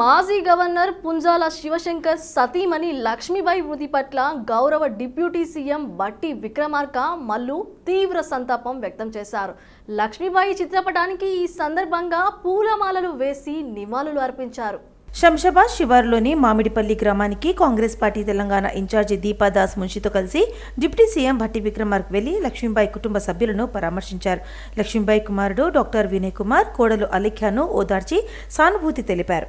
మాజీ గవర్నర్ పుంజాల శివశంకర్ సతీమణి లక్ష్మీబాయి మృతి పట్ల గౌరవ డిప్యూటీ సీఎం బట్టి విక్రమార్క మల్లు తీవ్ర సంతాపం వ్యక్తం చేశారు. లక్ష్మీబాయి చిత్రపటానికి ఈ సందర్భంగా పూలమాలలు వేసి నివాళులు అర్పించారు. శంషాబాద్ శివారులోని మామిడిపల్లి గ్రామానికి కాంగ్రెస్ పార్టీ తెలంగాణ ఇన్ఛార్జి దీపాదాస్ మున్షితో కలిసి డిప్యూటీ సీఎం భట్టి విక్రమార్క్ వెళ్ళి లక్ష్మీబాయి కుటుంబ సభ్యులను పరామర్శించారు. లక్ష్మీబాయి కుమారుడు డాక్టర్ వినయ్ కుమార్ కోడలు అలిఖ్యాను ఓదార్చి సానుభూతి తెలిపారు.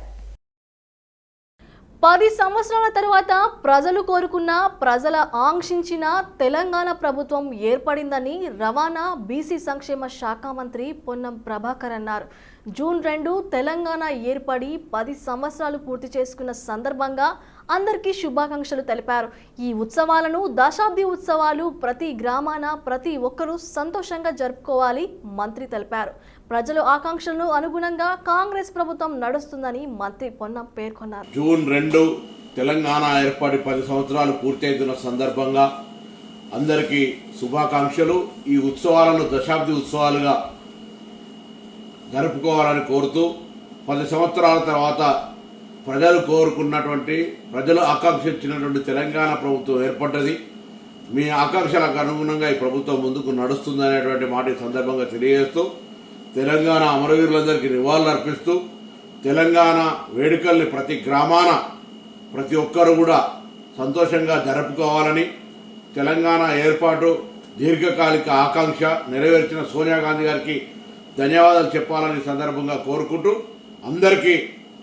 పది సంవత్సరాల తర్వాత ప్రజలు కోరుకున్న ప్రజల ఆంక్షించిన తెలంగాణ ప్రభుత్వం ఏర్పడిందని రవాణా బీసీ సంక్షేమ శాఖ మంత్రి పొన్నం ప్రభాకర్ అన్నారు. జూన్ రెండు తెలంగాణ ఏర్పడి పది సంవత్సరాలు పూర్తి చేసుకున్న సందర్భంగా అందరికీ శుభాకాంక్షలు తెలిపారు. ఈ ఉత్సవాలను దశాబ్ది ఉత్సవాలు ప్రతి గ్రామాన ప్రతి ఒక్కరూ సంతోషంగా జరుపుకోవాలి మంత్రి తెలిపారు. ప్రజల ఆకాంక్షలను అనుగుణంగా కాంగ్రెస్ ప్రభుత్వం నడుస్తుందని మంత్రి పొన్నం పేర్కొన్నారు. జూన్ రెండు తెలంగాణ ఏర్పాటు పది సంవత్సరాలు పూర్తవుతున్న సందర్భంగా అందరికీ శుభాకాంక్షలు. ఈ ఉత్సవాలను దశాబ్ది ఉత్సవాలుగా జరుపుకోవాలని కోరుతూ పది సంవత్సరాల తర్వాత ప్రజలు కోరుకున్నటువంటి ప్రజలు ఆకాంక్షించినటువంటి తెలంగాణ ప్రభుత్వం ఏర్పడ్డది. మీ ఆకాంక్షలకు అనుగుణంగా ఈ ప్రభుత్వం ముందుకు నడుస్తుందనేటువంటి మాట ఈ సందర్భంగా తెలియజేస్తూ తెలంగాణ అమరవీరులందరికీ నివాళులు అర్పిస్తూ తెలంగాణ వేడుకల్ని ప్రతి గ్రామాన ప్రతి ఒక్కరు కూడా సంతోషంగా జరుపుకోవాలని తెలంగాణ ఏర్పాటు దీర్ఘకాలిక ఆకాంక్ష నెరవేర్చిన సోనియా గాంధీ గారికి ధన్యవాదాలు చెప్పాలని సందర్భంగా కోరుకుంటూ అందరికీ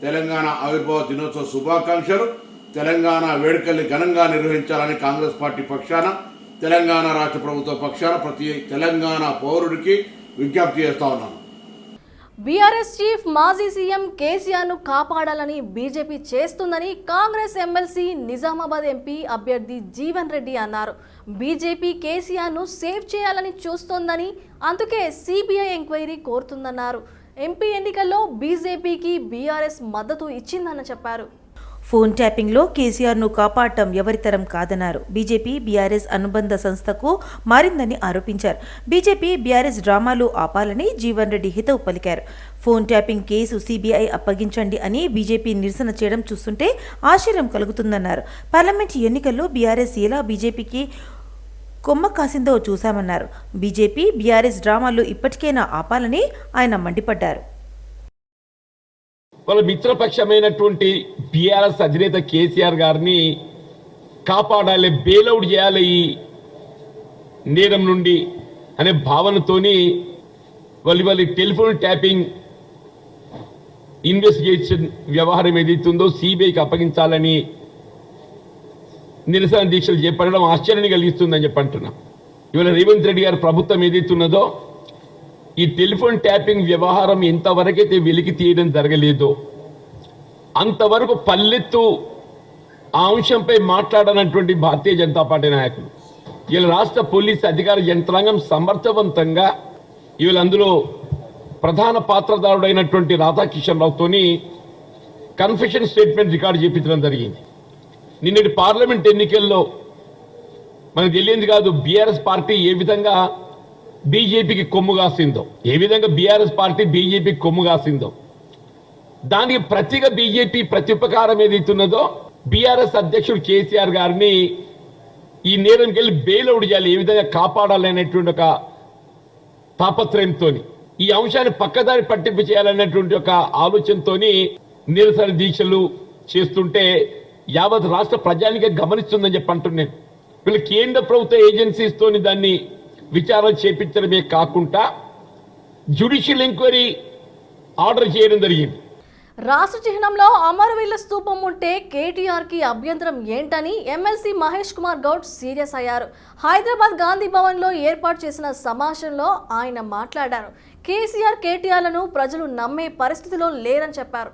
తెలంగాణ ఆవిర్భావ దినోత్సవ శుభాకాంక్షలు. తెలంగాణ వేడుకల్ని ఘనంగా నిర్వహించాలని కాంగ్రెస్ పార్టీ పక్షాన తెలంగాణ రాష్ట్ర ప్రభుత్వ పక్షాన ప్రతి తెలంగాణ పౌరుడికి విజ్ఞప్తి చేస్తా ఉన్నాను. బీఆర్ఎస్ చీఫ్ మాజీ సీఎం కేసీఆర్ను కాపాడాలని బీజేపీ చేస్తుందని కాంగ్రెస్ ఎమ్మెల్సీ నిజామాబాద్ ఎంపీ అభ్యర్థి జీవన్ రెడ్డి అన్నారు. బీజేపీ కేసీఆర్ను సేవ్ చేయాలని చూస్తోందని అందుకే సిబిఐ ఎంక్వైరీ కోరుతుందన్నారు. ఎంపీ ఎన్నికల్లో బీజేపీకి బీఆర్ఎస్ మద్దతు ఇచ్చిందని చెప్పారు. ఫోన్ ట్యాపింగ్లో కేసీఆర్ను కాపాడటం ఎవరితరం కాదన్నారు. బీజేపీ బీఆర్ఎస్ అనుబంధ సంస్థకు మారిందని ఆరోపించారు. బీజేపీ బీఆర్ఎస్ డ్రామాలు ఆపాలని జీవన్ రెడ్డి హితవు పలికారు. ఫోన్ ట్యాపింగ్ కేసు సీబీఐ అప్పగించండి అని బీజేపీ నిరసన చేయడం చూస్తుంటే ఆశ్చర్యం కలుగుతుందన్నారు. పార్లమెంట్ ఎన్నికల్లో బీఆర్ఎస్ ఎలా బీజేపీకి కొమ్మ కాసిందో చూశామన్నారు. బీజేపీ బీఆర్ఎస్ డ్రామాలు ఇప్పటికైనా ఆపాలని ఆయన మండిపడ్డారు. వాళ్ళ మిత్రపక్షమైనటువంటి టీఆర్ఎస్ అధినేత కేసీఆర్ గారిని కాపాడాలి బెయిలౌట్ చేయాలి ఈ నేరం నుండి అనే భావనతోని వాళ్ళు వాళ్ళ టెలిఫోన్ ట్యాపింగ్ ఇన్వెస్టిగేషన్ వ్యవహారం ఏదైతుందో సిబిఐకి అప్పగించాలని నిరసన దీక్షలు చేపట్టడం ఆశ్చర్యాన్ని కలిగిస్తుందని చెప్పంటున్నాం ఇవాళ రేవంత్ రెడ్డి గారి ప్రభుత్వం ఏదైతున్నదో ఈ టెలిఫోన్ ట్యాపింగ్ వ్యవహారం ఎంతవరకైతే వెలికి తీయడం జరగలేదో. అంతవరకు పల్లెత్తు ఆ అంశంపై మాట్లాడనటువంటి భారతీయ జనతా పార్టీ నాయకులు వీళ్ళ రాష్ట్ర పోలీస్ అధికార యంత్రాంగం సమర్థవంతంగా వీళ్ళందులో ప్రధాన పాత్రదారుడైనటువంటి రాధాకిషన్ రావుతోని కన్ఫెషన్ స్టేట్మెంట్ రికార్డు చేపించడం జరిగింది. నిన్నటి పార్లమెంట్ ఎన్నికల్లో మనకు తెలియదు కాదు బీఆర్ఎస్ పార్టీ ఏ విధంగా బీజేపీకి కొమ్ము కాసిందో. ఏ విధంగా బీఆర్ఎస్ పార్టీ బీజేపీకి కొమ్ము కాసిందో. దానికి ప్రతిగా బీజేపీ ప్రత్యుపకారం ఏదైతున్నదో బీఆర్ఎస్ అధ్యక్షుడు కేసీఆర్ గారిని ఈ నేరంకి వెళ్ళి బెయిల్అవుట్ చేయాలి ఏ విధంగా కాపాడాలనేటువంటి ఒక తాపత్రయంతో ఈ అంశాన్ని పక్కదారి పట్టింపు చేయాలనేటువంటి ఒక ఆలోచనతోని నిరసన దీక్షలు చేస్తుంటే యావత్ రాష్ట్ర ప్రజానికే గమనిస్తుందని చెప్పి అంటున్నాను. వీళ్ళు కేంద్ర ప్రభుత్వ ఏజెన్సీస్తోని దాన్ని విచారణ చేపించడమే కాకుండా జ్యుడిషియల్ ఎంక్వైరీ ఆర్డర్ చేయడం జరిగింది. రాష్ట్ర చిహ్నంలో అమరవీరుల స్తూపం ఉంటే కేటీఆర్కి అభ్యంతరం ఏంటని ఎమ్మెల్సీ మహేష్ కుమార్ గౌడ్ సీరియస్ అయ్యారు. హైదరాబాద్ గాంధీ భవన్లో ఏర్పాటు చేసిన సమావేశంలో ఆయన మాట్లాడారు. కేసీఆర్ కేటీఆర్లను ప్రజలు నమ్మే పరిస్థితిలో లేరని చెప్పారు.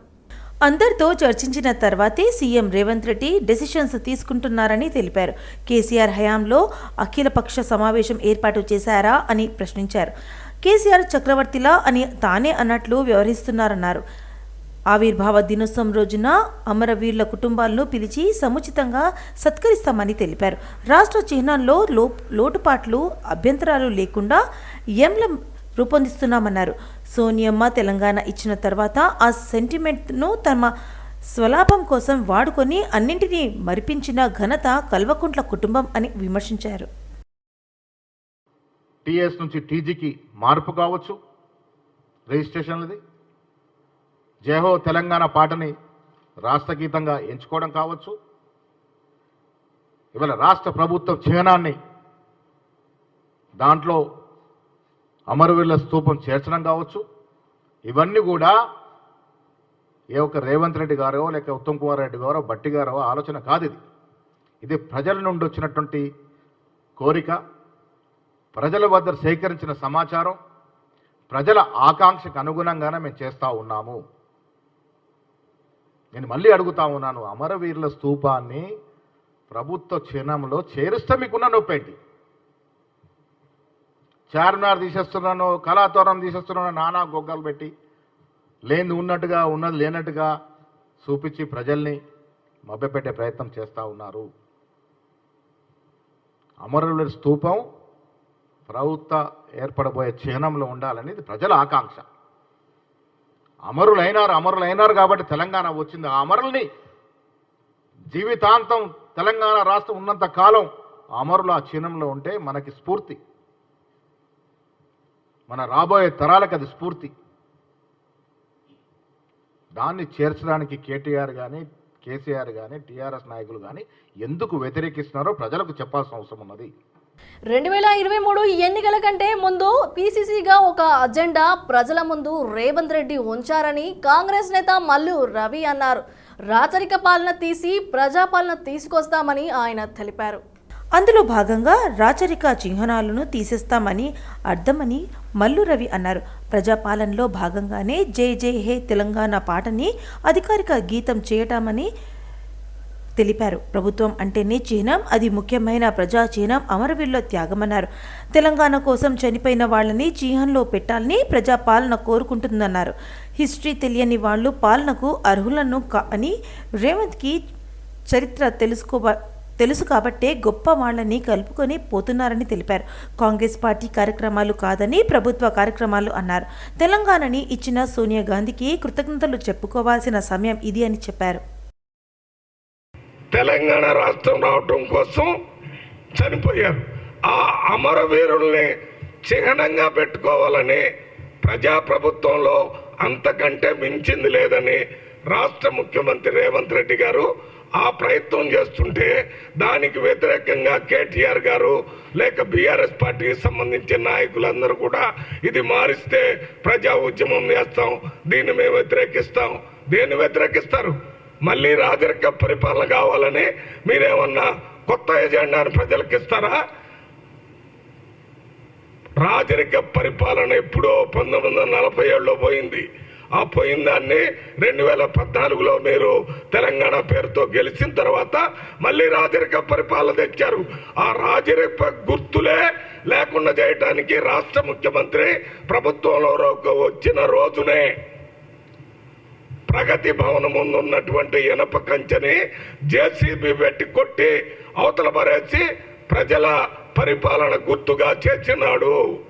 అందరితో చర్చించిన తర్వాతే సీఎం రేవంత్ రెడ్డి డెసిషన్స్ తీసుకుంటున్నారని తెలిపారు. కేసీఆర్ హయాంలో అఖిలపక్ష సమావేశం ఏర్పాటు చేశారా అని ప్రశ్నించారు. కేసీఆర్ చక్రవర్తిలా అని తానే అన్నట్లు వ్యవహరిస్తున్నారన్నారు. ఆవిర్భావ దినోత్సవం రోజున అమరవీరుల కుటుంబాలను పిలిచి సముచితంగా సత్కరిస్తామని తెలిపారు. రాష్ట్ర చిహ్నంలో లో లోటుపాట్లు అభ్యంతరాలు లేకుండా ఎంలం రూపొందిస్తున్నామన్నారు. సోనియమ్మ తెలంగాణ ఇచ్చిన తర్వాత ఆ సెంటిమెంట్ను తమ స్వలాభం కోసం వాడుకొని అన్నింటినీ మరిపించిన ఘనత కల్వకుంట్ల కుటుంబం అని విమర్శించారు. టీఎస్ నుంచి టీజీకి మార్పు కావచ్చు. రిజిస్ట్రేషన్లది. జయహో తెలంగాణ పాటని రాష్ట్ర గీతంగా ఎంచుకోవడం కావచ్చు. ఇవాళ రాష్ట్ర ప్రభుత్వ చిహ్నాన్ని దాంట్లో అమరవీరుల స్థూపం చేర్చడం కావచ్చు. ఇవన్నీ కూడా ఏ ఒక్క రేవంత్ రెడ్డి గారో లేక ఉత్తమ్ కుమార్ రెడ్డి గారో బట్టి గారో ఆలోచన కాదు ఇది. ఇది ప్రజల నుండి వచ్చినటువంటి కోరిక ప్రజల వద్ద సేకరించిన సమాచారం ప్రజల ఆకాంక్షకు అనుగుణంగానే మేము చేస్తూ ఉన్నాము. నేను మళ్ళీ అడుగుతా ఉన్నాను అమరవీరుల స్తూపాన్ని ప్రభుత్వ చిహ్నంలో చేరుస్తే మీకున్న నొప్పేంటి? చార్మినార్ తీసేస్తున్నాను కళాతోరణం తీసేస్తున్నాను నానా గొగ్గలు పెట్టి లేనిది ఉన్నట్టుగా ఉన్నది లేనట్టుగా చూపించి ప్రజల్ని మభ్యపెట్టే ప్రయత్నం చేస్తూ ఉన్నారు. అమరుల స్తూపం ప్రభుత్వ ఏర్పడబోయే చిహ్నంలో ఉండాలని ఇది ప్రజల ఆకాంక్ష. అమరులైనారు అమరులైనారు కాబట్టి తెలంగాణ వచ్చింది. ఆ అమరుల్ని జీవితాంతం తెలంగాణ రాష్ట్రం ఉన్నంత కాలం ఆ అమరులు ఆ చిహ్నంలో ఉంటే మనకి స్ఫూర్తి. మన రాబోయే తరాలకు అది స్ఫూర్తి. దాన్ని చేర్చడానికి కేటీఆర్ కానీ కేసీఆర్ కానీ టీఆర్ఎస్ నాయకులు కానీ ఎందుకు వ్యతిరేకిస్తున్నారో ప్రజలకు చెప్పాల్సిన అవసరం ఉన్నది. రెండు వేల ఇరవై మూడు ఎన్నికల కంటే ముందు పీసీసీగా ఒక అజెండా ప్రజల ముందు రేవంత్ రెడ్డి ఉంచారని కాంగ్రెస్ నేత మల్లు రవి అన్నారు. రాచరిక పాలన తీసి ప్రజాపాలన తీసుకొస్తామని ఆయన తెలిపారు. అందులో భాగంగా రాచరిక చిహ్నాలను తీసేస్తామని అర్థమని మల్లు రవి అన్నారు. ప్రజాపాలనలో భాగంగానే జై జై హే తెలంగాణ పాటని అధికారిక గీతం చేయటమని తెలిపారు. ప్రభుత్వం అంటేనే చిహ్నం అది ముఖ్యమైన ప్రజా చిహ్నం అమరవీరుల త్యాగమన్నారు. తెలంగాణ కోసం చనిపోయిన వాళ్ళని చిహ్నంలో పెట్టాలని ప్రజాపాలన కోరుకుంటుందన్నారు. హిస్టరీ తెలియని వాళ్ళు పాలనకు అర్హులను కా అని రేవంత్కి చరిత్ర తెలుసుకో తెలుసు కాబట్టే గొప్ప వాళ్ళని కలుపుకొని పోతున్నారని తెలిపారు. కాంగ్రెస్ పార్టీ కార్యక్రమాలు కాదని ప్రభుత్వ కార్యక్రమాలు అన్నారు. తెలంగాణని ఇచ్చిన సోనియా గాంధీకి కృతజ్ఞతలు చెప్పుకోవాల్సిన సమయం ఇది అని చెప్పారు. తెలంగాణ రాష్ట్రం రావటం కోసం చనిపోయారు ఆ అమరవీరుల్ని చిహ్నంగా పెట్టుకోవాలని ప్రజాప్రభుత్వంలో అంతకంటే మించింది లేదని రాష్ట్ర ముఖ్యమంత్రి రేవంత్ రెడ్డి గారు ఆ ప్రయత్నం చేస్తుంటే దానికి వ్యతిరేకంగా కేటీఆర్ గారు లేక బీఆర్ఎస్ పార్టీకి సంబంధించిన నాయకులందరూ కూడా ఇది మారిస్తే ప్రజా ఉద్యమం చేస్తాం దీన్ని మేము వ్యతిరేకిస్తాం. దేన్ని వ్యతిరేకిస్తారు? మళ్ళీ రాజరిక పరిపాలన కావాలని మీరేమన్నా కొత్త ఎజెండాను ప్రజలకు ఇస్తారా? రాజరిక పరిపాలన ఎప్పుడో పంతొమ్మిది వందల నలభై ఏడులో పోయింది. ఆ పోయిన దాన్ని రెండు వేల పద్నాలుగులో మీరు తెలంగాణ పేరుతో గెలిచిన తర్వాత మళ్ళీ రాజరిక పరిపాలన తెచ్చారు. ఆ రాజరిక గుర్తులే లేకుండా చేయటానికి రాష్ట్ర ముఖ్యమంత్రి ప్రభుత్వంలో వచ్చిన రోజునే ప్రగతి భవనం ముందు ఉన్నటువంటి ఇనప కంచెని జేసీబీ పెట్టి కొట్టి అవతల పరేసి ప్రజల పరిపాలన గుర్తుగా చేర్చినాడు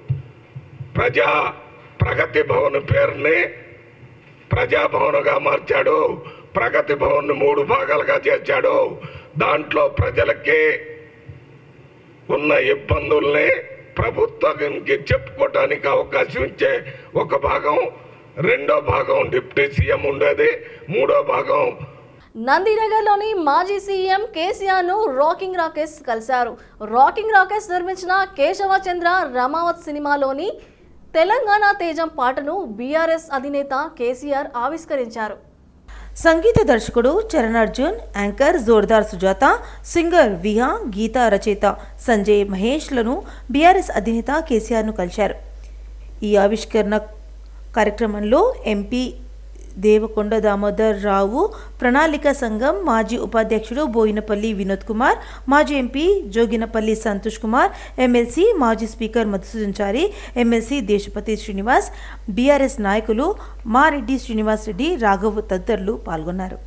ప్రజా ప్రగతి భవన్ పేరుని ప్రజాభవన్గా మార్చాడు. ప్రగతి భవన్ మూడు భాగాలుగా చేర్చాడు. దాంట్లో ప్రజలకి ఉన్న ఇబ్బందుల్ని ప్రభుత్వానికి చెప్పుకోవటానికి అవకాశం ఇచ్చే ఒక భాగం రెండో భాగం డిప్యూటీ సీఎం ఉండేది. మూడో భాగం నందినగర్లోని మాజీ సీఎం కేసీఆర్ను రాకింగ్ రాకేష్ కలిశారు. రాకింగ్ రాకేష్ నిర్మించిన కేశవచంద్ర రమావత్ సినిమాలోని తెలంగాణ తేజం పాటను బీఆర్ఎస్ అధినేత కేసీఆర్ ఆవిష్కరించారు. సంగీత దర్శకుడు చరణ్ అర్జున్ యాంకర్ జోర్దార్ సుజాత సింగర్ విహా గీత రచయిత సంజయ్ మహేష్లను బీఆర్ఎస్ అధినేత కేసీఆర్ను కలిశారు. ఈ ఆవిష్కరణ కార్యక్రమంలో ఎంపీ దేవకొండ దామోదర్ రావు ప్రణాళిక సంఘం మాజీ ఉపాధ్యక్షుడు బోయినపల్లి వినోద్ కుమార్ మాజీ ఎంపీ జోగినపల్లి సంతోష్ కుమార్ ఎమ్మెల్సీ మాజీ speaker Madhusudhan Chari MLC Deshapati Srinivas BRS నాయకులు మారెడ్డి శ్రీనివాస్ రెడ్డి రాఘవ్ తదితరులు పాల్గొన్నారు.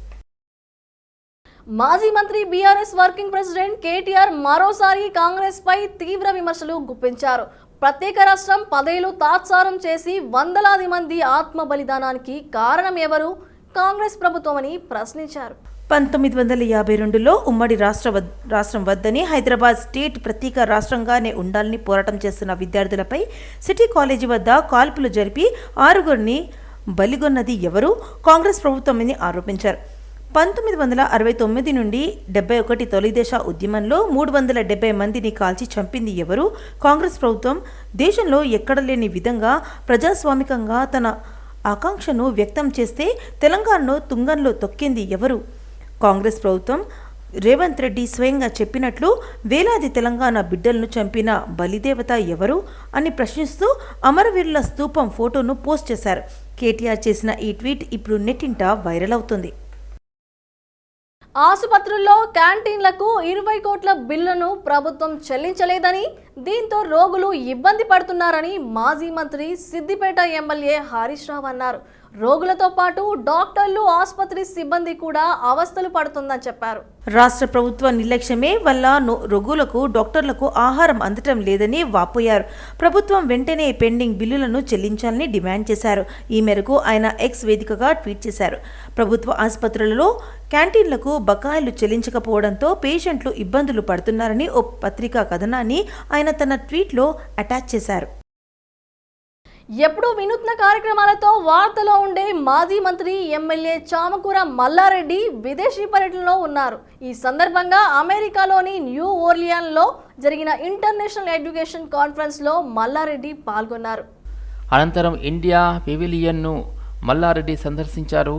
మాజీ మంత్రి బీఆర్ఎస్ వర్కింగ్ ప్రెసిడెంట్ కేటీఆర్ మరోసారి కాంగ్రెస్ పై తీవ్ర విమర్శలు గుప్పించారు. ప్రత్యేక రాష్ట్రం పదేళ్ళు తాత్సారం చేసి వందలాది మంది ఆత్మ బలిదానానికి కారణం ఎవరు? కాంగ్రెస్ ప్రభుత్వమని ప్రశ్నించారు. పంతొమ్మిది వందల యాభై రెండులో ఉమ్మడి రాష్ట్ర వద్- రాష్ట్రం వద్దని హైదరాబాద్ స్టేట్ ప్రత్యేక రాష్ట్రంగానే ఉండాలని పోరాటం చేస్తున్న విద్యార్థులపై సిటీ కాలేజీ వద్ద కాల్పులు జరిపి ఆరుగురిని బలిగొన్నది ఎవరు? కాంగ్రెస్ ప్రభుత్వమని ఆరోపించారు. పంతొమ్మిది వందల అరవై తొమ్మిది నుండి డెబ్బై ఒకటి తొలిదేశ ఉద్యమంలో మూడు వందల డెబ్బై మందిని కాల్చి చంపింది ఎవరు? కాంగ్రెస్ ప్రభుత్వం దేశంలో ఎక్కడ లేని విధంగా ప్రజాస్వామికంగా తన ఆకాంక్షను వ్యక్తం చేస్తే తెలంగాణలో తుంగంలో తొక్కింది ఎవరు? కాంగ్రెస్ ప్రభుత్వం రేవంత్ రెడ్డి స్వయంగా చెప్పినట్లు వేలాది తెలంగాణ బిడ్డలను చంపిన బలిదేవత ఎవరు అని ప్రశ్నిస్తూ అమరవీరుల స్తూపం ఫోటోను పోస్ట్ చేశారు. కేటీఆర్ చేసిన ఈ ట్వీట్ ఇప్పుడు నెట్టింట వైరల్ అవుతుంది. ఆసుపత్రుల్లో క్యాంటీన్లకు ఇరవై కోట్ల బిల్లును ప్రభుత్వం చెల్లించలేదని దీంతో రోగులు ఇబ్బంది పడుతున్నారని మాజీ మంత్రి సిద్దిపేట ఎమ్మెల్యే హరీష్ రావు అన్నారు. రోగులతో పాటు డాక్టర్లు ఆసుపత్రి సిబ్బంది కూడా అవస్థలు పడుతుందని చెప్పారు. రాష్ట్ర ప్రభుత్వ నిర్లక్ష్యమే వల్ల రోగులకు డాక్టర్లకు ఆహారం అందటం లేదని వాపోయారు. ప్రభుత్వం వెంటనే పెండింగ్ బిల్లులను చెల్లించాలని డిమాండ్ చేశారు. ఈ మేరకు ఆయన ఎక్స్ వేదికగా ట్వీట్ చేశారు. ప్రభుత్వ ఆసుపత్రులలో క్యాంటీన్లకు బకాయిలు చెల్లించకపోవడంతో పేషెంట్లు ఇబ్బందులు పడుతున్నారని ఓ పత్రికా కథనాన్ని ఆయన తన ట్వీట్లో అటాచ్ చేశారు. ఎప్పుడూ వినూత్న కార్యక్రమాలతో వార్తలో ఉండే మాజీ మంత్రి ఎమ్మెల్యే చామకూర మల్లారెడ్డి విదేశీ పర్యటనలో ఉన్నారు. ఈ సందర్భంగా అమెరికాలోని న్యూ ఓర్లియాన్లో జరిగిన ఇంటర్నేషనల్ ఎడ్యుకేషన్ కాన్ఫరెన్స్లో మల్లారెడ్డి పాల్గొన్నారు. అనంతరం ఇండియా పెవిలియన్ను మల్లారెడ్డి సందర్శించారు.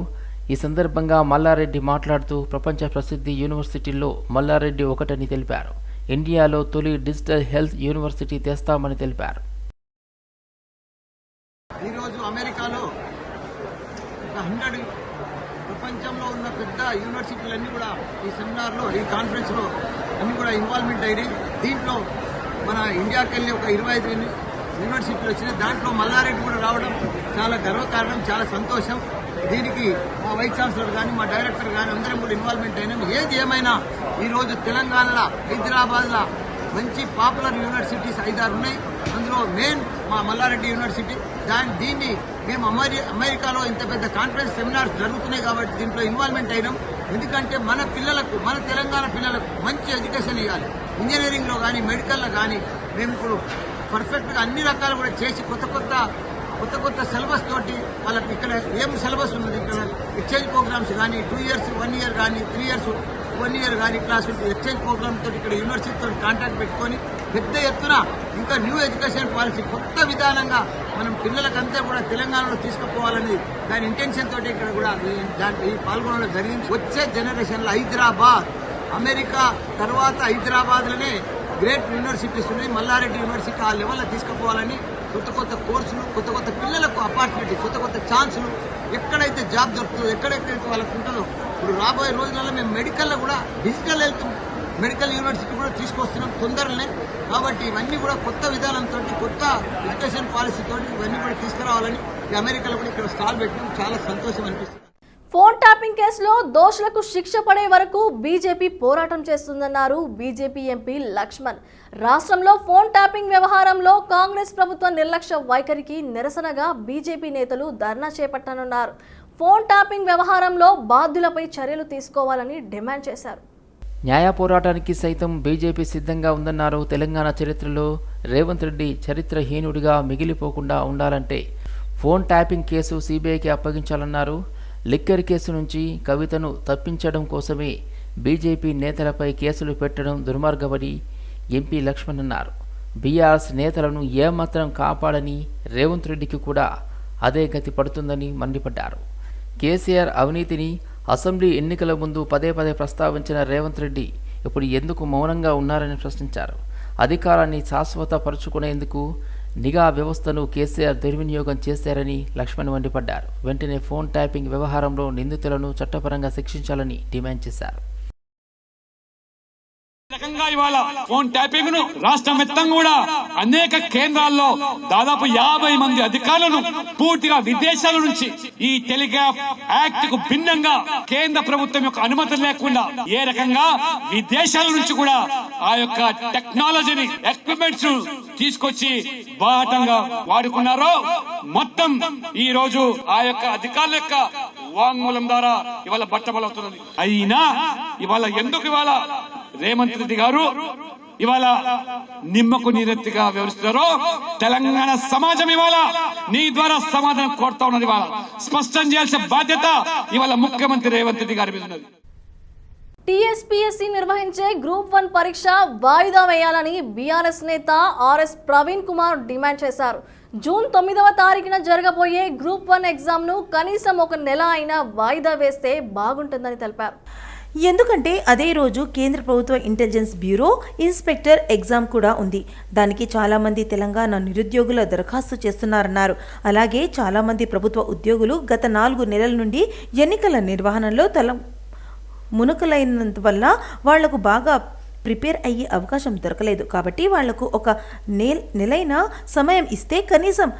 ఈ సందర్భంగా మల్లారెడ్డి మాట్లాడుతూ ప్రపంచ ప్రసిద్ధి యూనివర్సిటీల్లో మల్లారెడ్డి ఒకటని తెలిపారు. ఇండియాలో తొలి డిజిటల్ హెల్త్ యూనివర్సిటీ తెస్తామని తెలిపారు ఈరోజు అమెరికాలో ఒక హండ్రెడ్ ప్రపంచంలో ఉన్న పెద్ద యూనివర్సిటీలన్నీ కూడా ఈ సెమినార్లో ఈ కాన్ఫరెన్స్లో అన్నీ కూడా ఇన్వాల్వ్మెంట్ అయినాయి దీంట్లో మన ఇండియాకి వెళ్ళి ఒక ఇరవై ఐదు యూనివర్సిటీలు వచ్చినాయి. దాంట్లో మల్లారెడ్డి కూడా రావడం చాలా గర్వకారణం చాలా సంతోషం. దీనికి మా వైస్ ఛాన్సలర్ కానీ మా డైరెక్టర్ కానీ అందరం కూడా ఇన్వాల్వ్మెంట్ అయినాం. ఏది ఏమైనా ఈరోజు తెలంగాణలో హైదరాబాద్లో మంచి పాపులర్ యూనివర్సిటీస్ ఐదారు ఉన్నాయి. అందులో మెయిన్ మా మల్లారెడ్డి యూనివర్సిటీ. దాని దీన్ని మేము అమెరి అమెరికాలో ఇంత పెద్ద కాన్ఫరెన్స్ సెమినార్స్ జరుగుతున్నాయి కాబట్టి దీంట్లో ఇన్వాల్వ్మెంట్ అయినాం. ఎందుకంటే మన పిల్లలకు మన తెలంగాణ పిల్లలకు మంచి ఎడ్యుకేషన్ ఇవ్వాలి. ఇంజనీరింగ్లో కానీ మెడికల్లో కానీ మేము ఇప్పుడు పర్ఫెక్ట్గా అన్ని రకాలు కూడా చేసి కొత్త కొత్త కొత్త కొత్త సిలబస్ తోటి వాళ్ళకి ఇక్కడ ఏం సిలబస్ ఉన్నది? ఇక్కడ ఎక్స్చేంజ్ ప్రోగ్రామ్స్ కానీ టూ ఇయర్స్ వన్ ఇయర్ కానీ త్రీ ఇయర్స్ వన్ ఇయర్ కానీ క్లాస్ ఎక్స్చేంజ్ ప్రోగ్రామ్ తోటి ఇక్కడ యూనివర్సిటీతో కాంటాక్ట్ పెట్టుకొని పెద్ద ఎత్తున ఇంకా న్యూ ఎడ్యుకేషన్ పాలసీ కొత్త విధానంగా మనం పిల్లలకంతా కూడా తెలంగాణలో తీసుకుపోవాలని దాని ఇంటెన్షన్ తోటి ఇక్కడ కూడా ఈ- దాంట్లో ఈ పాల్గొనడం జరిగింది. వచ్చే జనరేషన్లో హైదరాబాద్ అమెరికా తర్వాత హైదరాబాద్లోనే గ్రేట్ యూనివర్సిటీస్ ఉన్నాయి. మల్లారెడ్డి యూనివర్సిటీ ఆ లెవెల్లో తీసుకుపోవాలని కొత్త కొత్త కోర్సులు కొత్త కొత్త పిల్లలకు అపార్చునిటీ కొత్త కొత్త ఛాన్సులు ఎక్కడైతే జాబ్ దొరుకుతుందో ఎక్కడెక్కడైతే వాళ్ళకు ఉంటుందో ఇప్పుడు రాబోయే రోజులలో మేము మెడికల్లో కూడా డిజిటల్ హెల్త్ మెడికల్ యూనివర్సిటీ కూడా తీసుకొస్తున్నాం. తొందరలే కాబట్టి ఇవన్నీ కూడా కొత్త విధానంతో కొత్త ఎడ్యుకేషన్ పాలసీ ఇవన్నీ కూడా తీసుకురావాలని అమెరికాలో కూడా ఇక్కడ స్టాల్ పెట్టడం చాలా సంతోషం అనిపిస్తుంది. ఫోన్ ట్యాపింగ్ కేసులో దోషులకు శిక్ష పడే వరకు బీజేపీ పోరాటం చేస్తుందన్నారు బీజేపీ ఎంపీ లక్ష్మణ్. రాష్ట్రంలో ఫోన్ ట్యాపింగ్ వ్యవహారంలో కాంగ్రెస్ ప్రభుత్వ నిర్లక్ష్య వైఖరికి నిరసనగా బీజేపీ నేతలు ధర్నా చేపట్టనున్నారు. ఫోన్ ట్యాపింగ్ వ్యవహారంలో బాధ్యులపై చర్యలు తీసుకోవాలని డిమాండ్ చేశారు. న్యాయ పోరాటానికి సైతం బీజేపీ సిద్ధంగా ఉందన్నారు తెలంగాణ చరిత్రలో రేవంత్ రెడ్డి చరిత్రహీనుడిగా మిగిలిపోకుండా ఉండాలంటే ఫోన్ ట్యాపింగ్ కేసు సిబిఐకి అప్పగించాలన్నారు. లిక్కర్ కేసు నుంచి కవితను తప్పించడం కోసమే బీజేపీ నేతలపై కేసులు పెట్టడం దుర్మార్గమని ఎంపీ లక్ష్మణ్ అన్నారు. బీఆర్ఎస్ నేతలను ఏమాత్రం కాపాడని రేవంత్ రెడ్డికి కూడా అదే గతి పడుతుందని మండిపడ్డారు. కేసీఆర్ అవినీతిని అసెంబ్లీ ఎన్నికల ముందు పదే పదే ప్రస్తావించిన రేవంత్ రెడ్డి ఇప్పుడు ఎందుకు మౌనంగా ఉన్నారని ప్రశ్నించారు. అధికారాన్ని శాశ్వత పరుచుకునేందుకు నిఘా వ్యవస్థను కేసీఆర్ దుర్వినియోగం చేశారని లక్ష్మణ్ మండిపడ్డారు. వెంటనే ఫోన్ ట్యాపింగ్ వ్యవహారంలో నిందితులను చట్టపరంగా శిక్షించాలని డిమాండ్ చేశారు. రకంగా ఇవాళ ఫోన్ ట్యాపింగ్ను రాష్ట్రం మొత్తం కూడా అనేక కేంద్రాల్లో దాదాపు యాభై మంది అధికారులను పూర్తిగా విదేశాల నుంచి ఈ టెలిగ్రాఫ్ యాక్ట్కు భిన్నంగా కేంద్ర ప్రభుత్వం యొక్క అనుమతి లేకుండా ఏ రకంగా విదేశాల నుంచి కూడా ఆ యొక్క టెక్నాలజీని ఎక్విప్మెంట్స్ తీసుకొచ్చి బాహటంగా వాడుకున్నారో మొత్తం ఈ రోజు ఆ యొక్క అధికారుల యొక్క వాంగ్మూలం ద్వారా ఇవాళ బట్టబలవుతున్నది. అయినా ఇవాళ ఎందుకు ఇవాళ రేవంత్ రెడ్డి గారు ఇవాళ నిమ్మకు నీరెత్తిగా వ్యవహరిస్తున్నారో తెలంగాణ సమాజం ఇవాళ నీ ద్వారా సమాధానం కోరుతా ఉన్నది ఇవాళ. స్పష్టం చేయాల్సిన బాధ్యత ఇవాళ ముఖ్యమంత్రి రేవంత్ రెడ్డి గారి మీద ఉన్నది. టీఎస్పీఎస్సీ నిర్వహించే గ్రూప్ వన్ పరీక్ష వాయిదా వేయాలని బీఆర్ఎస్ నేత ఆర్ఎస్ ప్రవీణ్ కుమార్ డిమాండ్ చేశారు. జూన్ తొమ్మిదవ తారీఖున జరగబోయే గ్రూప్ వన్ ఎగ్జామ్ను కనీసం ఒక నెల అయినా వాయిదా వేస్తే బాగుంటుందని తెలిపారు. ఎందుకంటే అదే రోజు కేంద్ర ప్రభుత్వ ఇంటెలిజెన్స్ బ్యూరో ఇన్స్పెక్టర్ ఎగ్జామ్ కూడా ఉంది. దానికి చాలామంది తెలంగాణ నిరుద్యోగుల దరఖాస్తు చేస్తున్నారన్నారు. అలాగే చాలామంది ప్రభుత్వ ఉద్యోగులు గత నాలుగు నెలల నుండి ఎన్నికల నిర్వహణలో తల మునుకలైనందువల్ల వాళ్ళకు బాగా ప్రిపేర్ అయ్యే అవకాశం దొరకలేదు. కాబట్టి వాళ్ళకు ఒక నెల నెలైన సమయం ఇస్తే కనీసం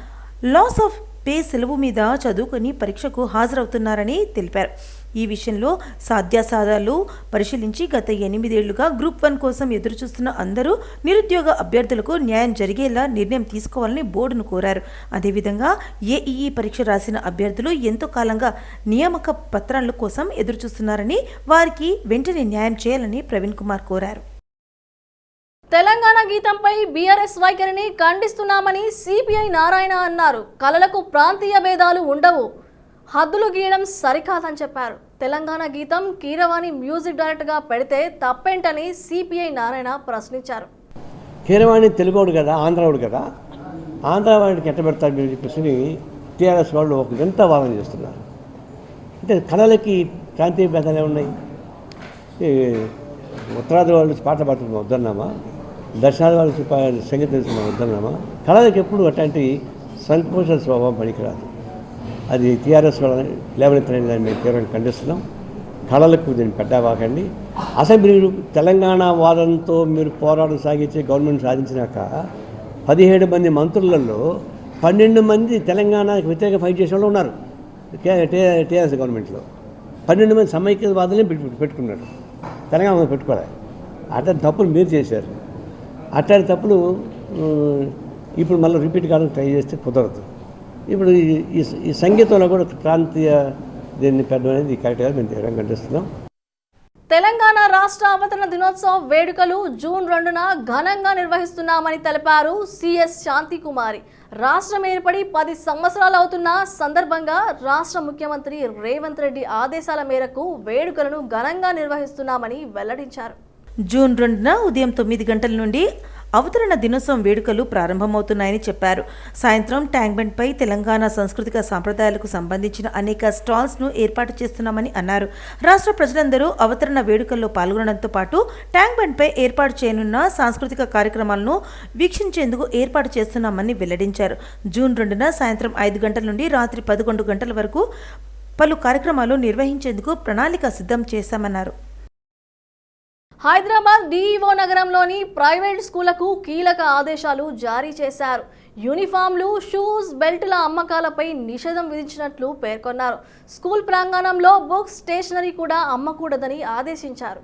లాస్ ఆఫ్ పే సెలవు మీద చదువుకొని పరీక్షకు హాజరవుతున్నారని తెలిపారు. ఈ విషయంలో సాధ్యాసాధాలు పరిశీలించి గత ఎనిమిదేళ్ళుగా గ్రూప్ వన్ కోసం ఎదురుచూస్తున్న అందరూ నిరుద్యోగ అభ్యర్థులకు న్యాయం జరిగేలా నిర్ణయం తీసుకోవాలని బోర్డును కోరారు. అదేవిధంగా ఏఈఈ పరీక్ష రాసిన అభ్యర్థులు ఎంతో కాలంగా నియామక పత్రాల కోసం ఎదురుచూస్తున్నారని వారికి వెంటనే న్యాయం చేయాలని ప్రవీణ్ కుమార్ కోరారు. తెలంగాణ గీతంపై బీఆర్ఎస్ వైఖరిని ఖండిస్తున్నామని సిపిఐ నారాయణ అన్నారు. కళలకు ప్రాంతీయ భేదాలు ఉండవు. హద్దులు గీయడం సరికాదని చెప్పారు. తెలంగాణ గీతం కీరవాణి మ్యూజిక్ డైరెక్టర్గా పెడితే తప్పేంటని సిపిఐ నారాయణ ప్రశ్నించారు. కీరవాణి తెలుగుడు కదా ఆంధ్రవాడు కదా? ఆంధ్రవాడికి ఎట్ట పెడతారు మీరు చెప్పేసి టీఆర్ఎస్ వాళ్ళు ఒక వింత వాదన చేస్తున్నారు. అంటే కళలకి ప్రాంతీయ భేదాలే ఉన్నాయి ఈ ఉత్తరాది వాళ్ళు పాట పాడుతున్నాం వద్దన్నామా? దక్షిణాది వాళ్ళు సంగీతం వద్దన్నామా? కళలకు ఎప్పుడు అట్లాంటి సంకోచ స్వభావం పనికిరాదు. అది టీఆర్ఎస్ వాళ్ళ లేవనెత్తలేని దాన్ని మేము తీవ్రంగా ఖండిస్తున్నాం. కళలకు దీన్ని పెట్టవాకండి. అసలు మీరు తెలంగాణ వాదంతో మీరు పోరాటం సాగించి గవర్నమెంట్ సాధించినాక పదిహేడు మంది మంత్రులలో పన్నెండు మంది తెలంగాణకు వ్యతిరేక ఫైట్ చేసే వాళ్ళు ఉన్నారు. కే- టీఆర్ఎస్ గవర్నమెంట్లో. పన్నెండు మంది సమైక్యవాదులే పెట్టు పెట్టుకున్నారు. తెలంగాణ పెట్టుకోవాలి అట్లాంటి తప్పులు మీరు చేశారు. అట్లాంటి తప్పులు ఇప్పుడు మళ్ళీ రిపీట్ కావడానికి ట్రై చేస్తే కుదరదు. ఇప్పుడు ఈ- ఈ సంగీతంలో కూడా ప్రాంతీయ దీన్ని పెట్టడం అనేది కరెక్ట్గా మేము తీవ్రంగా ఖండిస్తున్నాం. తెలంగాణ రాష్ట్ర అవతరణ దినోత్సవ వేడుకలు జూన్ రెండున ఘనంగా నిర్వహిస్తున్నామని తెలిపారు సిఎస్ శాంతి కుమారి రాష్ట్రం ఏర్పడి పది సంవత్సరాలు అవుతున్న సందర్భంగా రాష్ట్ర ముఖ్యమంత్రి రేవంత్ రెడ్డి ఆదేశాల మేరకు వేడుకలను ఘనంగా నిర్వహిస్తున్నామని వెల్లడించారు. జూన్ రెండున ఉదయం తొమ్మిది గంటల నుండి అవతరణ దినోత్సవం వేడుకలు ప్రారంభమవుతున్నాయని చెప్పారు. సాయంత్రం ట్యాంక్ బండ్పై తెలంగాణ సాంస్కృతిక సాంప్రదాయాలకు సంబంధించిన అనేక స్టాల్స్ను ఏర్పాటు చేస్తున్నామని అన్నారు. రాష్ట్ర ప్రజలందరూ అవతరణ వేడుకల్లో పాల్గొనడంతో పాటు ట్యాంక్ బండ్పై ఏర్పాటు చేయనున్న సాంస్కృతిక కార్యక్రమాలను వీక్షించేందుకు ఏర్పాటు చేస్తున్నామని వెల్లడించారు. జూన్ రెండున సాయంత్రం ఐదు గంటల నుండి రాత్రి పదకొండు గంటల వరకు పలు కార్యక్రమాలు నిర్వహించేందుకు ప్రణాళిక సిద్ధం చేశామన్నారు. హైదరాబాద్ డిఈఓ నగరంలోని ప్రైవేట్ స్కూళ్ళకు కీలక ఆదేశాలు జారీ చేశారు. యూనిఫామ్లు షూస్ బెల్టుల అమ్మకాలపై నిషేధం విధించినట్లు పేర్కొన్నారు. స్కూల్ ప్రాంగణంలో బుక్స్ స్టేషనరీ కూడా అమ్మకూడదని ఆదేశించారు.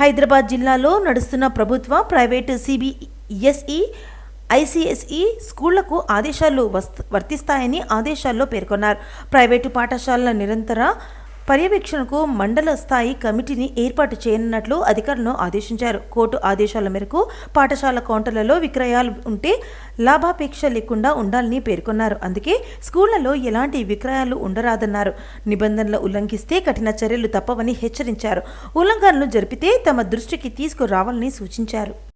హైదరాబాద్ జిల్లాలో నడుస్తున్న ప్రభుత్వ ప్రైవేటు సిబిఎస్ఈ ఐసిఎస్ఈ స్కూళ్ళకు ఆదేశాలు వస్త వర్తిస్తాయని ఆదేశాల్లో పేర్కొన్నారు. ప్రైవేటు పాఠశాలల నిరంతర పర్యవేక్షణకు మండల స్థాయి కమిటీని ఏర్పాటు చేయనున్నట్లు అధికారులను ఆదేశించారు. కోర్టు ఆదేశాల మేరకు పాఠశాల కౌంటర్లలో విక్రయాలు ఉంటే లాభాపేక్ష లేకుండా ఉండాలని పేర్కొన్నారు. అందుకే స్కూళ్ళలో ఎలాంటి విక్రయాలు ఉండరాదన్నారు. నిబంధనలు ఉల్లంఘిస్తే కఠిన చర్యలు తప్పవని హెచ్చరించారు. ఉల్లంఘనలు జరిపితే తమ దృష్టికి తీసుకురావాలని సూచించారు.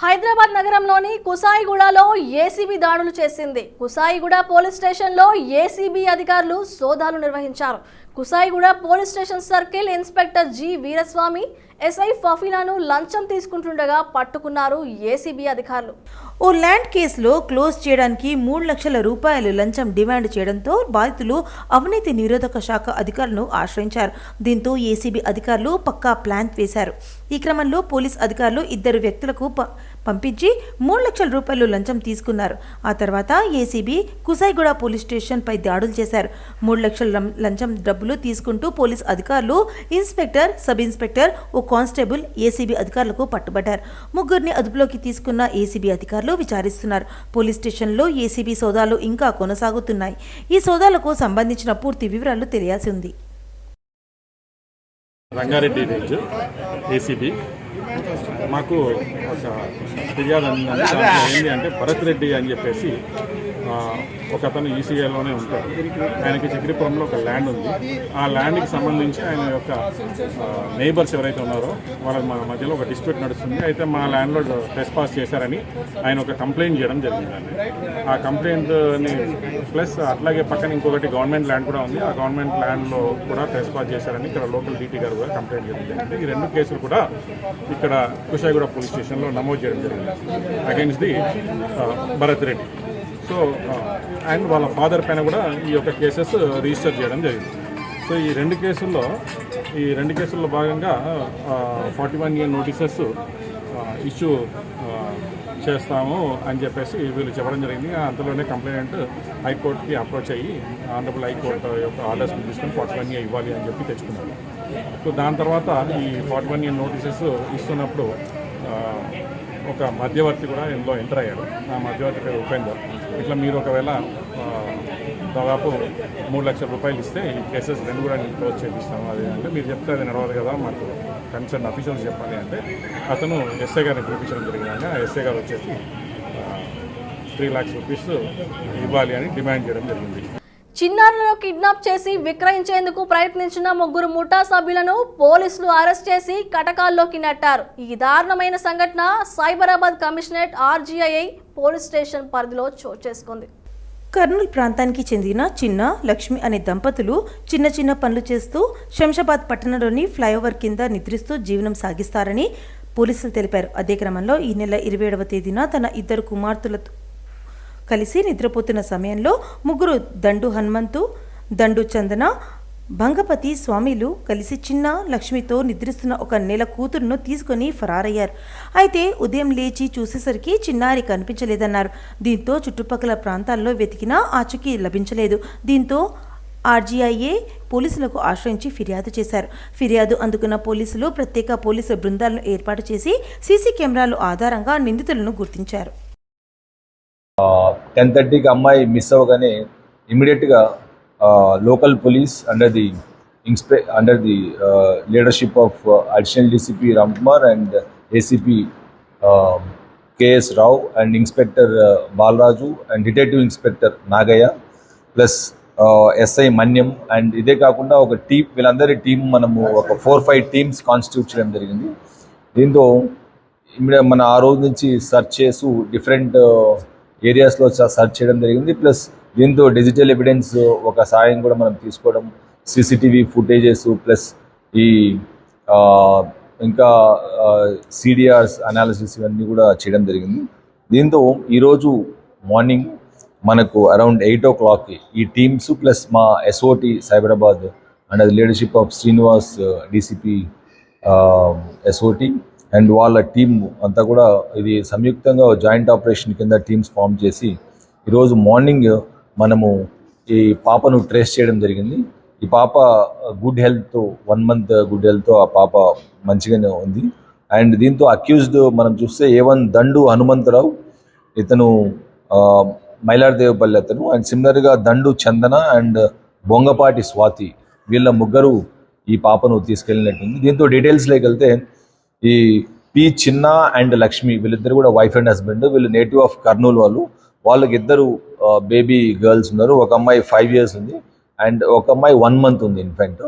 హైదరాబాద్ నగరంలోని కుసాయిగూడలో ఏసీబీ దాడులు చేసింది. కుసాయిగూడ పోలీస్ స్టేషన్లో ఏసీబీ అధికారులు సోదాలు నిర్వహించారు. Kushaiguda police station circle inspector G Veeraswamy SI ఫఫీనాను లంచం తీసుకుంటుండగా పట్టుకున్నారు ఏసీబీ అధికారులు. ఓ ల్యాండ్ కేసులో క్లోజ్ చేయడానికి మూడు లక్షల రూపాయలు లంచం డిమాండ్ చేయడంతో బాధితులు అవినీతి నిరోధక శాఖ అధికారులను ఆశ్రయించారు. దీంతో ఏసీబీ అధికారులు పక్కా ప్లాన్ వేశారు. ఈ క్రమంలో పోలీస్ అధికారులు ఇద్దరు వ్యక్తులకు ప- పంపించి మూడు లక్షల రూపాయలు లంచం తీసుకున్నారు. ఆ తర్వాత ఏసీబీ కుసాయిగూడ పోలీస్ స్టేషన్పై దాడులు చేశారు. మూడు లక్షల లంచం డబ్బులు తీసుకుంటూ పోలీస్ అధికారులు ఇన్స్పెక్టర్ సబ్ ఇన్స్పెక్టర్ ఓ కానిస్టేబుల్ ఏసీబీ అధికారులకు పట్టుబడ్డారు. ముగ్గురిని అదుపులోకి తీసుకున్న ఏసీబీ అధికారులు విచారిస్తున్నారు. పోలీస్ స్టేషన్లో ఏసీబీ సోదాలు ఇంకా కొనసాగుతున్నాయి. ఈ సోదాలకు సంబంధించిన పూర్తి వివరాలు తెలియాల్సి ఉంది. Rangareddy range ACB. మాకు ఒక ఫిర్యాదు అందిందండి ఏంటి అంటే భరత్ రెడ్డి అని చెప్పేసి ఒక అతను ఈసీఐలోనే ఉంటాడు. ఆయనకి చక్రిపురంలో ఒక ల్యాండ్ ఉంది. ఆ ల్యాండ్కి సంబంధించి ఆయన యొక్క నైబర్స్ ఎవరైతే ఉన్నారో వాళ్ళ మా మధ్యలో ఒక డిస్ప్యూట్ నడుస్తుంది. అయితే మా ల్యాండ్లో టెస్ట్ పాస్ చేశారని ఆయన ఒక కంప్లైంట్ చేయడం జరిగిందండి. ఆ కంప్లైంట్ని ప్లస్ అట్లాగే పక్కన ఇంకొకటి గవర్నమెంట్ ల్యాండ్ కూడా ఉంది. ఆ గవర్నమెంట్ ల్యాండ్లో కూడా టెస్ట్ పాస్ చేశారని ఇక్కడ లోకల్ డీటీ గారు కూడా కంప్లైంట్ చేయడం జరిగింది. ఈ రెండు కేసులు కూడా ఇక్కడ కుషాయిగూడ పోలీస్ స్టేషన్లో నమోదు చేయడం జరిగింది. Against the Bharat Reddy. So and వాళ్ళ ఫాదర్ పైన కూడా ఈ యొక్క కేసెస్ రిజిస్టర్ చేయడం జరిగింది. సో ఈ రెండు కేసుల్లో ఈ రెండు కేసుల్లో భాగంగా forty one year notices issue చేస్తాము అని చెప్పేసి వీళ్ళు చెప్పడం జరిగింది. అంతలోనే కంప్లైంట్ హైకోర్టుకి అప్రోచ్ అయ్యి ఆనరబుల్ హైకోర్టు యొక్క ఆర్డర్స్ తీసుకొని ఫార్టీ వన్ ఇయర్ ఇవ్వాలి అని చెప్పి తెచ్చుకున్నారు. సో దాని తర్వాత ఈ ఫార్టీ వన్ ఇయర్ నోటీసెస్ ఇస్తున్నప్పుడు ఒక మధ్యవర్తి కూడా ఇందులో ఎంటర్ అయ్యాడు. ఆ మధ్యవర్తి పేరు ఉపేందర్. ఇట్లా మీరు ఒకవేళ దాదాపు మూడు లక్షల రూపాయలు ఇస్తే ఈ కేసెస్ రెండు కూడా నేను క్లోజ్ చేపిస్తాము అది అంటే మీరు చెప్తే అది నడవదు కదా మాకు కన్సర్న్ అఫీషియల్స్ చెప్పాలి అంటే అతను ఎస్ఐ గారిని పిలిపించడం జరిగిందండి. ఆ ఎస్ఐ గారు వచ్చేసి త్రీ ల్యాక్స్ రూపీస్ ఇవ్వాలి అని డిమాండ్ చేయడం జరిగింది. చిన్నారులను కిడ్నాప్ చేసి విక్రయించేందుకు ప్రయత్నించిన ముగ్గురు ముఠా సభ్యులను పోలీసులు అరెస్ట్ చేసి కటకాల్లోకి నెట్టారు. ఈ దారుణమైన సంఘటన Cyberabad commissionerate RGI police station పరిధిలో చోటు చేసుకుంది. కర్నూలు ప్రాంతానికి చెందిన చిన్న లక్ష్మి అనే దంపతులు చిన్న చిన్న పనులు చేస్తూ శంషాబాద్ పట్టణంలోని ఫ్లైఓవర్ కింద నిద్రిస్తూ జీవనం సాగిస్తారని పోలీసులు తెలిపారు. అదే క్రమంలో ఈ నెల ఇరవై ఏడవ తేదీన తన ఇద్దరు కుమార్తెలతో కలిసి నిద్రపోతున్న సమయంలో ముగ్గురు దండు హనుమంతు దండు చందన భంగపతి స్వామిలు కలిసి చిన్న లక్ష్మితో నిద్రిస్తున్న ఒక నెల కూతురును తీసుకొని ఫరారయ్యారు. అయితే ఉదయం లేచి చూసేసరికి చిన్నారి కనిపించలేదన్నారు. దీంతో చుట్టుపక్కల ప్రాంతాల్లో వెతికినా ఆచూకీ లభించలేదు. దీంతో ఆర్జీఐఏ పోలీసులకు ఆశ్రయించి ఫిర్యాదు చేశారు. ఫిర్యాదు అందుకున్న పోలీసులు ప్రత్యేక పోలీసు బృందాలను ఏర్పాటు చేసి సీసీ కెమెరాలు ఆధారంగా నిందితులను గుర్తించారు. టెన్ థర్టీకి అమ్మాయి మిస్ అవ్వగానే ఇమీడియట్గా local police under the inspector under the leadership of additional DCP Ramkumar and ACP KS Rao and inspector Balaraju and detective inspector Nagaiah plus SI Manyam and ఇదే కాకుండా ఒక టీం వీళ్ళందరి టీం మనము ఒక ఫోర్ ఫైవ్ టీమ్స్ కాన్స్టిట్యూట్ చేయడం జరిగింది. దీంతో immediate మన ఆ రోజు నుంచి సెర్చ్ చేస్తూ డిఫరెంట్ ఏరియాస్లో సెర్చ్ చేయడం జరిగింది. ప్లస్ దీంతో డిజిటల్ ఎవిడెన్స్ ఒక సాయం కూడా మనం తీసుకోవడం సీసీటీవీ ఫుటేజెస్ ప్లస్ ఈ ఇంకా సిడిఆర్స్ అనాలిసిస్ ఇవన్నీ కూడా చేయడం జరిగింది. దీంతో ఈరోజు మార్నింగ్ మనకు అరౌండ్ ఎయిట్ ఓ క్లాక్కి ఈ టీమ్స్ ప్లస్ మా ఎస్ఓటి సైబరాబాద్ అండ్ అది leadership of Srinivas DCP SOT and వాళ్ళ టీమ్ అంతా కూడా ఇది సంయుక్తంగా జాయింట్ ఆపరేషన్ కింద టీమ్స్ ఫామ్ చేసి ఈరోజు మార్నింగ్ మనము ఈ పాపను ట్రేస్ చేయడం జరిగింది. ఈ పాప good health one month good health ఆ పాప మంచిగానే ఉంది. అండ్ దీంతో అక్యూజ్డ్ మనం చూస్తే ఏ వన్ దండు హనుమంతరావు ఇతను ఆ, మైలార్దేవపల్లి అతను అండ్ సిమిలర్గా దండు చందన అండ్ బొంగపాటి స్వాతి వీళ్ళ ముగ్గురు ఈ పాపను తీసుకెళ్ళినట్టుంది. దీంతో డీటెయిల్స్లోకి వెళ్తే ఈ పి చిన్న అండ్ లక్ష్మి వీళ్ళిద్దరు కూడా వైఫ్ అండ్ హస్బెండ్ వీళ్ళు నేటివ్ ఆఫ్ కర్నూలు వాళ్ళు. వాళ్ళకి ఇద్దరు బేబీ గర్ల్స్ ఉన్నారు. ఒక అమ్మాయి ఫైవ్ ఇయర్స్ ఉంది అండ్ ఒక అమ్మాయి వన్ మంత్ ఉంది ఇన్ఫాక్ట్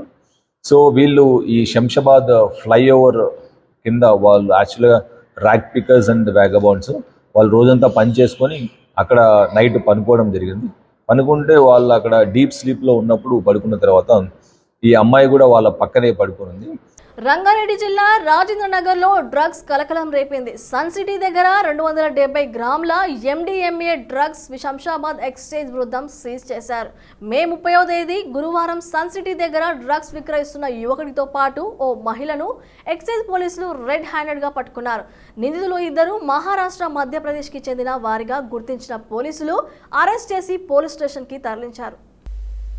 సో వీళ్ళు ఈ శంషాబాద్ ఫ్లైఓవర్ కింద వాళ్ళు యాక్చువల్గా ర్యాక్ పికర్స్ అండ్ వ్యాగబౌండ్స్ వాళ్ళు రోజంతా పని చేసుకొని అక్కడ నైట్ పనుకోవడం జరిగింది. పనుకుంటే వాళ్ళు అక్కడ డీప్ స్లీప్లో ఉన్నప్పుడు పడుకున్న తర్వాత ఈ అమ్మాయి కూడా వాళ్ళ పక్కనే పడుకునింది రంగారెడ్డి జిల్లా రాజేంద్ర నగర్లో డ్రగ్స్ కలకలం రేపింది. సన్ సిటీ దగ్గర రెండు వందల డెబ్బై గ్రాముల ఎండిఎంఏ డ్రగ్స్ శంషాబాద్ ఎక్స్చేంజ్ బృందం సీజ్ చేశారు. మే ముప్పయో తేదీ గురువారం సన్ సిటీ దగ్గర డ్రగ్స్ విక్రయిస్తున్న యువకుడితో పాటు ఓ మహిళను ఎక్సైజ్ పోలీసులు రెడ్ హ్యాండెడ్గా పట్టుకున్నారు. నిందితులు ఇద్దరు మహారాష్ట్ర మధ్యప్రదేశ్కి చెందిన వారిగా గుర్తించిన పోలీసులు అరెస్ట్ చేసి పోలీస్ స్టేషన్కి తరలించారు.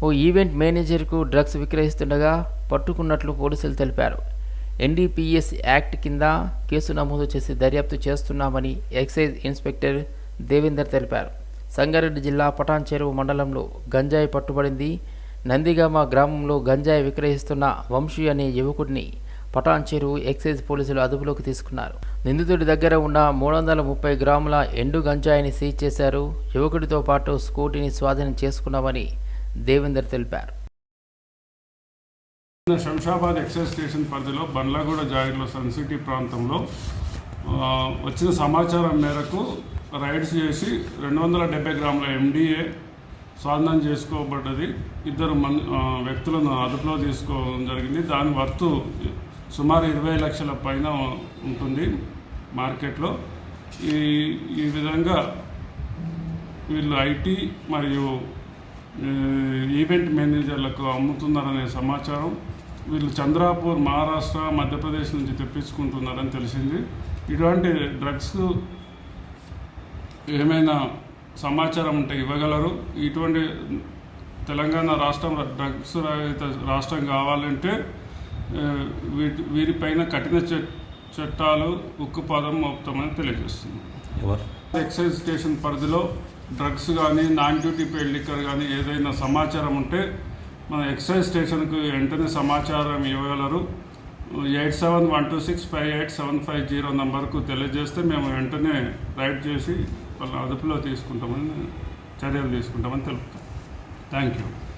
ఓ ఈవెంట్ మేనేజర్కు డ్రగ్స్ విక్రయిస్తుండగా పట్టుకున్నట్లు పోలీసులు తెలిపారు. ఎన్డీపీఎస్ యాక్ట్ కింద కేసు నమోదు చేసి దర్యాప్తు చేస్తున్నామని ఎక్సైజ్ ఇన్స్పెక్టర్ దేవేందర్ తెలిపారు. సంగారెడ్డి జిల్లా పటాన్ చెరువు మండలంలో గంజాయి పట్టుబడింది. నందిగామ గ్రామంలో గంజాయి విక్రయిస్తున్న వంశీ అనే యువకుడిని పటాన్ చెరువు ఎక్సైజ్ పోలీసులు అదుపులోకి తీసుకున్నారు. నిందితుడి దగ్గర ఉన్న మూడు వందల ముప్పై గ్రాముల ఎండు గంజాయిని సీజ్ చేశారు. యువకుడితో పాటు స్కూటీని స్వాధీనం చేసుకున్నామని దేవేందర్ తెలిపారు. శంషాబాద్ ఎక్సైజ్ స్టేషన్ పరిధిలో బండ్లగూడ జాగిర్లో సన్ సిటీ ప్రాంతంలో వచ్చిన సమాచారం మేరకు రైడ్స్ చేసి రెండు వందల డెబ్బై గ్రాముల ఎండిఏ స్వాధీనం చేసుకోబడ్డది. ఇద్దరు మన్ వ్యక్తులను అదుపులో తీసుకోవడం జరిగింది. దాని వర్తు సుమారు ఇరవై లక్షల పైన ఉంటుంది మార్కెట్లో. ఈ ఈ విధంగా వీళ్ళు ఐటీ మరియు ఈవెంట్ మేనేజర్లకు అమ్ముతున్నారనే సమాచారం. వీళ్ళు చంద్రాపూర్ మహారాష్ట్ర మధ్యప్రదేశ్ నుంచి తెప్పించుకుంటున్నారని తెలిసింది. ఇటువంటి డ్రగ్స్ ఏమైనా సమాచారం ఉంటే ఇవ్వగలరు? ఇటువంటి తెలంగాణ రాష్ట్రం డ్రగ్స్ రహిత రాష్ట్రం కావాలంటే వీటి వీరిపైన కఠిన చట్- చట్టాలు ఉక్కుపాదం మోపుతామని తెలియజేస్తుంది. ఎక్సైజ్ స్టేషన్ పరిధిలో డ్రగ్స్ కానీ నాన్ డ్యూటీ పెయిడ్ లిక్కర్ కానీ ఏదైనా సమాచారం ఉంటే మన ఎక్సైజ్ స్టేషన్కు వెంటనే సమాచారం ఇవ్వగలరు. Eight seven one two six five eight seven five zero నంబర్కు తెలియజేస్తే మేము వెంటనే రైడ్ చేసి వాళ్ళ అదుపులో తీసుకుంటామని చర్యలు తీసుకుంటామని తెలుపుతాం. Thank you.